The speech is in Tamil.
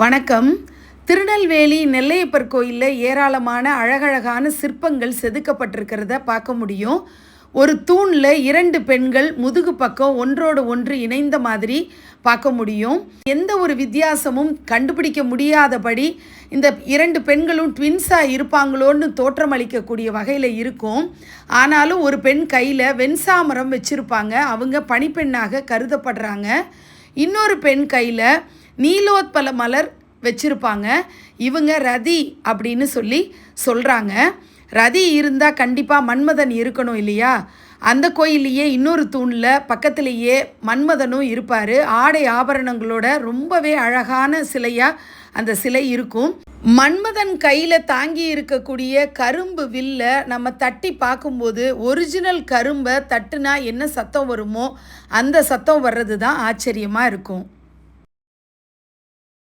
வணக்கம். திருநெல்வேலி நெல்லையப்பர் கோயிலில் ஏராளமான அழகழகான சிற்பங்கள் செதுக்கப்பட்டிருக்கிறத பார்க்க முடியும். ஒரு தூணில் இரண்டு பெண்கள் முதுகு பக்கம் ஒன்றோடு ஒன்று இணைந்த மாதிரி பார்க்க முடியும். எந்த ஒரு வித்தியாசமும் கண்டுபிடிக்க முடியாதபடி இந்த இரண்டு பெண்களும் ட்வின்ஸாக இருப்பாங்களோன்னு தோற்றமளிக்கக்கூடிய வகையில் இருக்கும். ஆனாலும் ஒரு பெண் கையில் வெண்சாமரம் வச்சுருப்பாங்க. அவங்க பணிப்பெண்ணாக கருதப்படுறாங்க. இன்னொரு பெண் கையில் நீலோத்பல மலர் வச்சுருப்பாங்க. இவங்க ரதி அப்படின்னு சொல்லி சொல்கிறாங்க ரதி இருந்தால் கண்டிப்பாக மன்மதன் இருக்கணும் இல்லையா? அந்த கோயிலையே இன்னொரு தூணில் பக்கத்துலேயே மன்மதனும் இருப்பார். ஆடை ஆபரணங்களோட ரொம்பவே அழகான சிலையாக அந்த சிலை இருக்கும். மன்மதன் கையில் தாங்கி இருக்கக்கூடிய கரும்பு வில்ல நம்ம தட்டி பார்க்கும்போது ஒரிஜினல் கரும்பை தட்டுனா என்ன சத்தம் வருமோ அந்த சத்தம் வர்றது தான் ஆச்சரியமாக இருக்கும்.